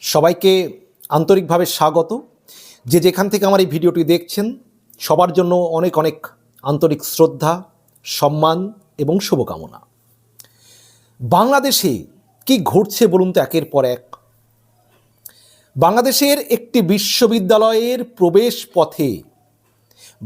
সবাইকে আন্তরিকভাবে স্বাগত। যে যেখান থেকে আমার এই ভিডিওটি দেখছেন, সবার জন্য অনেক অনেক আন্তরিক শ্রদ্ধা, সম্মান এবং শুভকামনা। বাংলাদেশে কি ঘটছে বলুন তো একের পর এক? বাংলাদেশের একটি বিশ্ববিদ্যালয়ের প্রবেশ পথে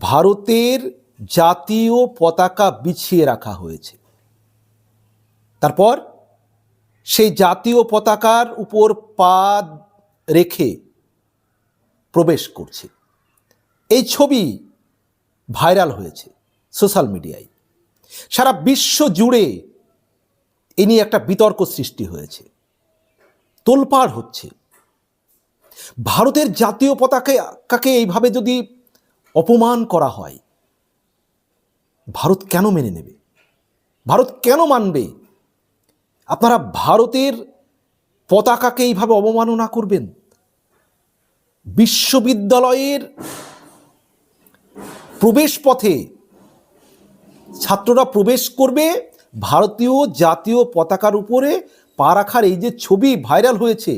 ভারতের জাতীয় পতাকা বিছিয়ে রাখা হয়েছে। তারপর সেই জাতীয় পতাকার উপর পা রেখে প্রবেশ করছে। এই ছবি ভাইরাল হয়েছে সোশ্যাল মিডিয়ায়। সারা বিশ্ব জুড়ে এ নিয়ে একটা বিতর্ক সৃষ্টি হয়েছে। তোলপাড় হচ্ছে। ভারতের জাতীয় পতাকাকে এইভাবে যদি অপমান করা হয়, ভারত কেন মেনে নেবে? ভারত কেন মানবে? আপনারা ভারতের পতাকাকে এইভাবে অবমাননা করবেন? বিশ্ববিদ্যালয়ের প্রবেশ পথে ছাত্ররা প্রবেশ করবে, ভারতীয় জাতীয় পতাকার উপরে পা রাখার এই যে ছবি ভাইরাল হয়েছে,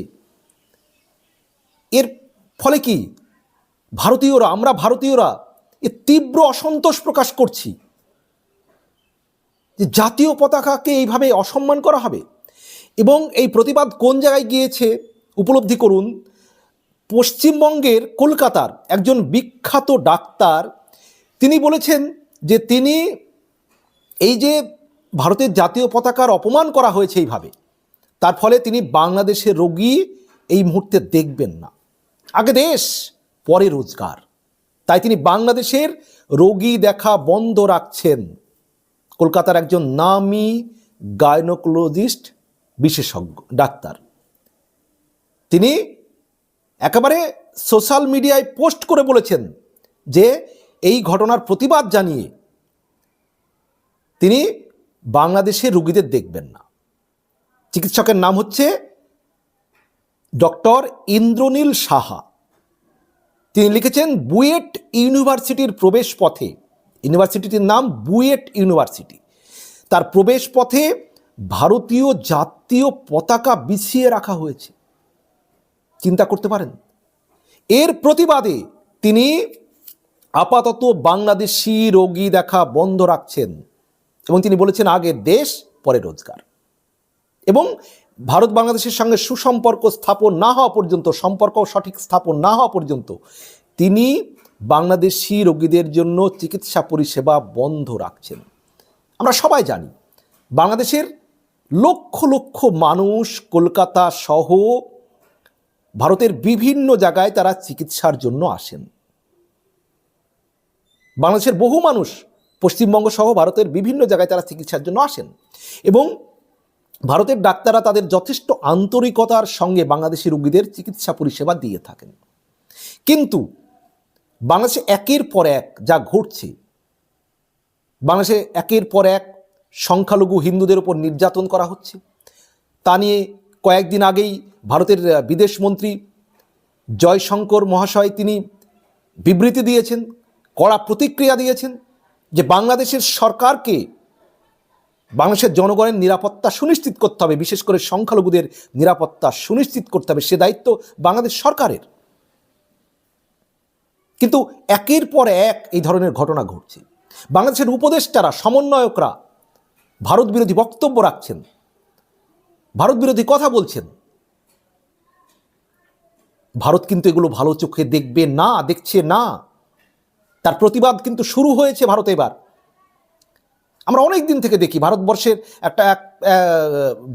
এর ফলে কি? ভারতীয়রা, আমরা ভারতীয়রা এ তীব্র অসন্তোষ প্রকাশ করছি। যে জাতীয় পতাকাকে এইভাবে অসম্মান করা হবে? এবং এই প্রতিবাদ কোন জায়গায় গিয়েছে? উপলব্ধি করুন। পশ্চিমবঙ্গের কলকাতার একজন বিখ্যাত ডাক্তার, তিনি বলেছেন যে তিনি এই যে ভারতের জাতীয় পতাকার অপমান করা হয়েছে এইভাবে, তার ফলে তিনি বাংলাদেশের রোগী এই মুহূর্তে দেখবেন না। আগে দেশ, পরে রোজগার। তাই তিনি বাংলাদেশের রোগী দেখা বন্ধ রাখছেন। কলকাতার একজন নামি গাইনোকোলজিস্ট, বিশেষজ্ঞ, ডাক্তার। তিনি একেবারে সোশ্যাল মিডিয়ায় পোস্ট করে বলেছেন যে এই ঘটনার প্রতিবাদ জানিয়ে তিনি বাংলাদেশে রুগীদের দেখবেন না। চিকিৎসকের নাম হচ্ছে ডক্টর ইন্দ্রনীল সাহা। তিনি লিখেছেন, বুয়েট ইউনিভার্সিটির প্রবেশ পথে ইউনিভার্সিটিটির নাম বুয়েট ইউনিভার্সিটি। তার প্রবেশ পথে ভারতীয় জাতীয় পতাকা বিছিয়ে রাখা হয়েছে। চিন্তা করতে পারেন। এর প্রতিবাদে তিনি আপাতত বাংলাদেশি রোগী দেখা বন্ধ রাখছেন এবং তিনি বলেছেন, আগে দেশ, পরে রোজগার। এবং ভারত বাংলাদেশের সঙ্গে সুসম্পর্ক স্থাপন না হওয়া পর্যন্ত সম্পর্ক সঠিক স্থাপন না হওয়া পর্যন্ত তিনি বাংলাদেশি রোগীদের জন্য চিকিৎসা পরিষেবা বন্ধ রাখছেন। আমরা সবাই জানি, বাংলাদেশের লক্ষ লক্ষ মানুষ কলকাতা সহ ভারতের বিভিন্ন জায়গায় তারা চিকিৎসার জন্য আসেন। বাংলাদেশের বহু মানুষ পশ্চিমবঙ্গ সহ ভারতের বিভিন্ন জায়গায় তারা চিকিৎসার জন্য আসেন এবং ভারতের ডাক্তাররা তাদের যথেষ্ট আন্তরিকতার সঙ্গে বাংলাদেশি রোগীদের চিকিৎসা পরিষেবা দিয়ে থাকেন। কিন্তু বাংলাদেশে একের পর এক যা ঘটছে, বাংলাদেশে একের পর এক সংখ্যালঘু হিন্দুদের উপর নির্যাতন করা হচ্ছে। তা নিয়ে কয়েকদিন আগেই ভারতের বিদেশমন্ত্রী জয়শঙ্কর মহাশয় তিনি বিবৃতি দিয়েছেন, কড়া প্রতিক্রিয়া দিয়েছেন যে বাংলাদেশের সরকারকে বাংলাদেশের জনগণের নিরাপত্তা সুনিশ্চিত করতে হবে, বিশেষ করে সংখ্যালঘুদের নিরাপত্তা সুনিশ্চিত করতে হবে। সে দায়িত্ব বাংলাদেশ সরকারের। কিন্তু একের পর এক এই ধরনের ঘটনা ঘটছে। বাংলাদেশের উপদেষ্টারা, সমন্বয়করা ভারত বিরোধী বক্তব্য রাখছেন। ভারত বিরোধী কথা বলছেন। ভারত কিন্তু এগুলো ভালো চোখে দেখবে না, দেখছে না। তার প্রতিবাদ কিন্তু শুরু হয়েছে ভারত এবার। আমরা অনেক দিন থেকে দেখি ভারতবর্ষের একটা এক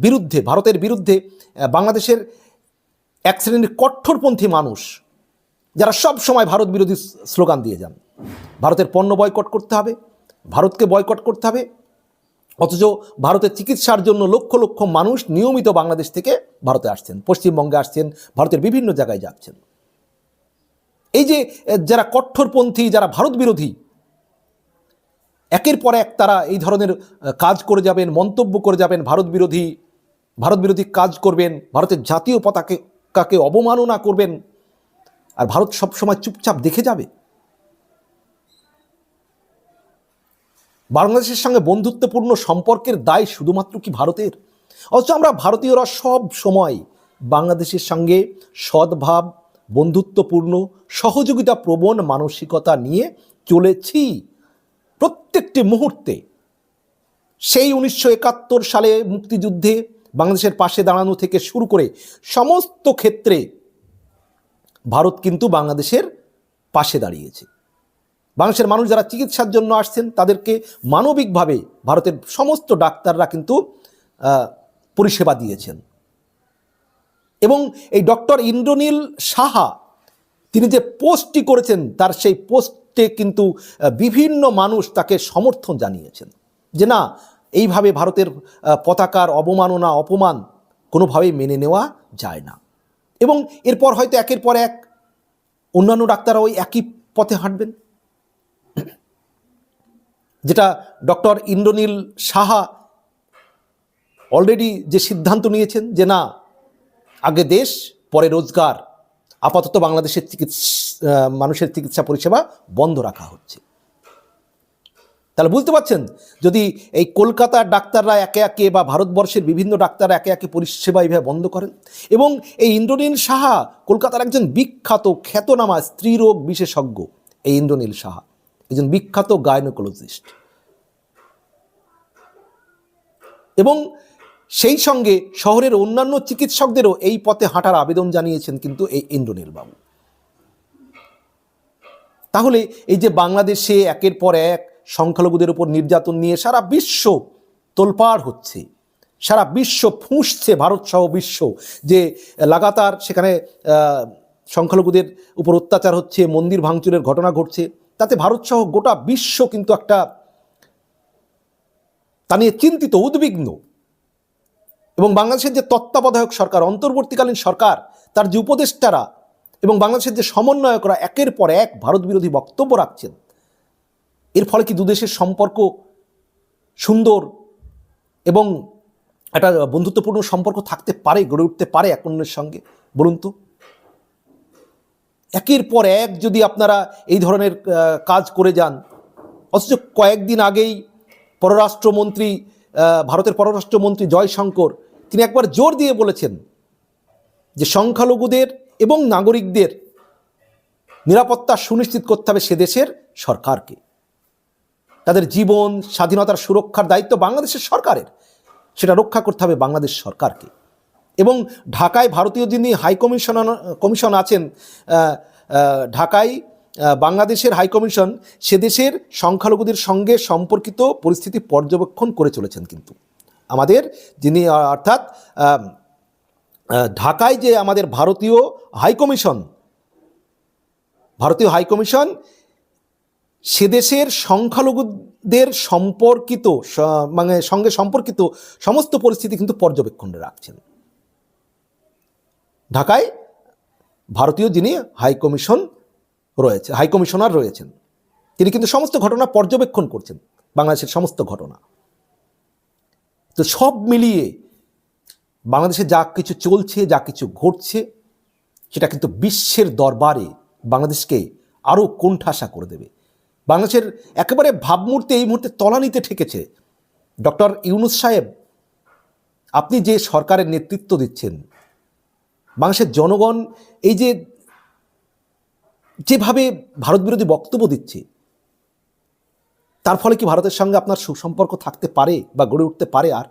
বিরুদ্ধে, ভারতের বিরুদ্ধে বাংলাদেশের এক শ্রেণির কঠোরপন্থী মানুষ যারা সব সময় ভারত বিরোধী স্লোগান দিয়ে যান। ভারতের পণ্য বয়কট করতে হবে, ভারতকে বয়কট করতে হবে, অথচ ভারতের চিকিৎসার জন্য লক্ষ লক্ষ মানুষ নিয়মিত বাংলাদেশ থেকে ভারতে আসছেন, পশ্চিমবঙ্গে আসছেন, ভারতের বিভিন্ন জায়গায় যাচ্ছেন। এই যে যারা কঠোরপন্থী যারা ভারত বিরোধী, একের পর এক তারা এই ধরনের কাজ করে যাবেন, মন্তব্য করে যাবেন, ভারত বিরোধী ভারত বিরোধী কাজ করবেন, ভারতের জাতীয় পতাকে, কাকে অবমাননা করবেন আর ভারত সবসময় চুপচাপ দেখে যাবে। বাংলাদেশের সঙ্গে বন্ধুত্বপূর্ণ সম্পর্কের দায় শুধুমাত্র কি ভারতের? অথচ আমরা ভারতীয়রা সব সময় বাংলাদেশের সঙ্গে সদ্ভাব, বন্ধুত্বপূর্ণ সহযোগিতা প্রবণ মানসিকতা নিয়ে চলেছি প্রত্যেকটি মুহূর্তে। সেই উনিশশো একাত্তর সালে মুক্তিযুদ্ধে বাংলাদেশের পাশে দাঁড়ানো থেকে শুরু করে সমস্ত ক্ষেত্রে ভারত কিন্তু বাংলাদেশের পাশে দাঁড়িয়েছে। বাংলাদেশের মানুষ যারা চিকিৎসার জন্য আসছেন, তাদেরকে মানবিকভাবে ভারতের সমস্ত ডাক্তাররা কিন্তু পরিষেবা দিয়েছেন। এবং এই ডক্টর ইন্দ্রনীল সাহা, তিনি যে পোস্টটি করেছেন, তার সেই পোস্টে কিন্তু বিভিন্ন মানুষ তাকে সমর্থন জানিয়েছেন। যে না, এইভাবে ভারতের পতাকার অবমাননা, অপমান কোনোভাবেই মেনে নেওয়া যায় না। এবং এরপর হয়তো একের পর এক অন্যান্য ডাক্তাররা ওই একই পথে হাঁটবেন। যেটা ডক্টর ইন্দ্রনীল সাহা অলরেডি যে সিদ্ধান্ত নিয়েছেন যে না, আগে দেশ, পরে রোজগার, আপাতত বাংলাদেশের চিকিৎসা মানুষের চিকিৎসা পরিষেবা বন্ধ রাখা হচ্ছে। তাহলে বুঝতে পারছেন? যদি এই কলকাতার ডাক্তাররা একে একে বা ভারতবর্ষের বিভিন্ন ডাক্তাররা একে একে পরিষেবা এইভাবে বন্ধ করেন এবং এই ইন্দ্রনীল সাহা কলকাতার একজন বিখ্যাত খ্যাতনামা স্ত্রীরোগ বিশেষজ্ঞ, এই ইন্দ্রনীল সাহা, একজন বিখ্যাত গায়নোকোলজিস্ট এবং সেই সঙ্গে শহরের অন্যান্য চিকিৎসকদেরও এই পথে হাঁটার আবেদন জানিয়েছেন কিন্তু এই ইন্দ্রনীল বাবু তাহলে এই যে বাংলাদেশে একের পর এক সংখ্যালঘুদের উপর নির্যাতন নিয়ে সারা বিশ্ব তোলপাড় হচ্ছে। সারা বিশ্ব ফুঁসছে ভারত সহ বিশ্ব যে লাগাতার সেখানে সংখ্যালঘুদের উপর অত্যাচার হচ্ছে, মন্দির ভাঙচুরের ঘটনা ঘটছে, তাতে ভারত সহ গোটা বিশ্ব কিন্তু একটা তা নিয়ে চিন্তিত, উদ্বিগ্ন। এবং বাংলাদেশের যে তত্ত্বাবধায়ক সরকার, অন্তর্বর্তীকালীন সরকার, তার যে উপদেষ্টারা এবং বাংলাদেশের যে সমন্বয়করা একের পর এক ভারত বিরোধী বক্তব্য রাখছেন এর ফলে কি দুদেশের সম্পর্ক সুন্দর এবং একটা বন্ধুত্বপূর্ণ সম্পর্ক থাকতে পারে, গড়ে উঠতে পারে এক অন্যের সঙ্গে? বলুন তো। একের পর এক যদি আপনারা এই ধরনের কাজ করে যান, অথচ কয়েকদিন আগেই পররাষ্ট্রমন্ত্রী ভারতের পররাষ্ট্রমন্ত্রী জয়শঙ্কর, তিনি একবার জোর দিয়ে বলেছেন যে সংখ্যালঘুদের এবং নাগরিকদের নিরাপত্তা সুনিশ্চিত করতে হবে সে দেশের সরকারকে। তাদের জীবন, স্বাধীনতার সুরক্ষার দায়িত্ব বাংলাদেশের সরকারের। সেটা রক্ষা করতে হবে বাংলাদেশ সরকারকে। এবং ঢাকায় ভারতীয় যিনি হাই কমিশন আছেন ঢাকায় বাংলাদেশের হাই কমিশন, সে দেশের সংখ্যালঘুদের সঙ্গে সম্পর্কিত পরিস্থিতি পর্যবেক্ষণ করে চলেছেন কিন্তু। আমাদের যিনি, অর্থাৎ ঢাকায় যে আমাদের ভারতীয় হাই কমিশন, ভারতীয় হাই কমিশন সে দেশের সংখ্যালঘুদের সম্পর্কিত মানে সঙ্গে সম্পর্কিত সমস্ত পরিস্থিতি কিন্তু পর্যবেক্ষণে রাখছেন। ঢাকায় ভারতীয় যিনি হাইকমিশন রয়েছে হাইকমিশনার রয়েছেন, তিনি কিন্তু সমস্ত ঘটনা পর্যবেক্ষণ করছেন, বাংলাদেশের সমস্ত ঘটনা। তো সব মিলিয়ে বাংলাদেশে যা কিছু চলছে, যা কিছু ঘটছে, সেটা কিন্তু বিশ্বের দরবারে বাংলাদেশকে আরও কোণঠাসা করে দেবে। বাংলাদেশের একেবারে ভাবমূর্তি এই মুহূর্তে তলানিতে ঠেকেছে। ডক্টর ইউনুস সাহেব, আপনি যে সরকারের নেতৃত্ব দিচ্ছেন, বাংলাদেশের জনগণ এই যে, যেভাবে ভারত বিরোধী বক্তব্য দিচ্ছে, তার ফলে কি ভারতের সঙ্গে আপনার সুসম্পর্ক থাকতে পারে বা গড়ে উঠতে পারে আর?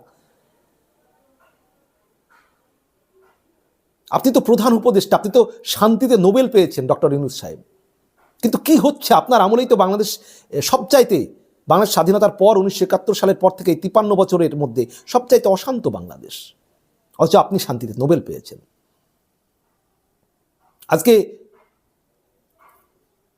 আপনি তো প্রধান উপদেষ্টা, আপনি তো শান্তিতে নোবেল পেয়েছেন, ডক্টর ইউনুস সাহেব। কিন্তু কি হচ্ছে? আপনার আমলেই তো বাংলাদেশ সবচাইতে বাংলাদেশ স্বাধীনতার পর উনিশশো একাত্তর সালের পর থেকে তিপান্ন বছরের মধ্যে সবচাইতে অশান্ত বাংলাদেশ। অথচ আপনি শান্তিতে নোবেল পেয়েছেন। আজকে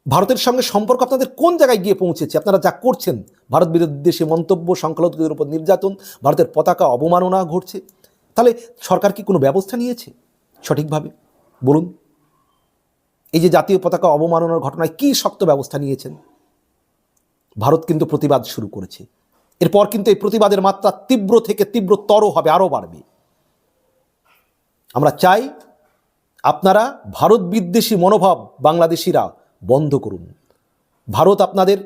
ভারতের সঙ্গে সম্পর্ক আপনাদের কোন জায়গায় গিয়ে পৌঁছেছে? আপনারা যা করছেন, ভারত বিরোধী দেশে মন্তব্য, সংখ্যালঘুদের উপর নির্যাতন, ভারতের পতাকা অবমাননা ঘটছে। তাহলে সরকার কি কোনো ব্যবস্থা নিয়েছে? সঠিকভাবে বলুন। এই যে জাতীয় পতাকা অবমাননার ঘটনায় কি শক্ত ব্যবস্থা নিয়েছেন? ভারত কিন্তু প্রতিবাদ শুরু করেছে। এরপর কিন্তু এই প্রতিবাদের মাত্রা তীব্র থেকে তীব্রতর হবে, আরও বাড়বে। আমরা চাই আপনারা ভারত বিদ্বেষী মনোভাব বাংলাদেশিরা বন্ধ করুন। ভারত আপনাদের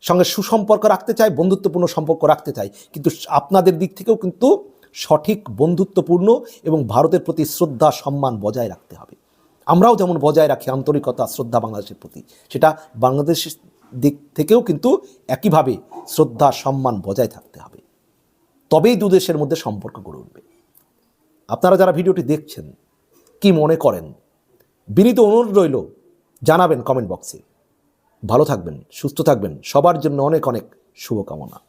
সঙ্গে সুসম্পর্ক রাখতে চায়, বন্ধুত্বপূর্ণ সম্পর্ক রাখতে চায়। কিন্তু আপনাদের দিক থেকেও কিন্তু সঠিক বন্ধুত্বপূর্ণ এবং ভারতের প্রতি শ্রদ্ধা, সম্মান বজায় রাখতে হবে। আমরাও যেমন বজায় রাখি আন্তরিকতা, শ্রদ্ধা বাংলাদেশের প্রতি, সেটা বাংলাদেশের দিক থেকেও কিন্তু একইভাবে শ্রদ্ধা, সম্মান বজায় থাকতে হবে। তবেই দু দেশের মধ্যে সম্পর্ক গড়ে উঠবে। আপনারা যারা ভিডিওটি দেখছেন, কি মনে করেন? বিনীত অনুরোধ রইল, জানাবেন কমেন্ট বক্সে। ভালো থাকবেন, সুস্থ থাকবেন। সবার জন্য অনেক অনেক শুভকামনা।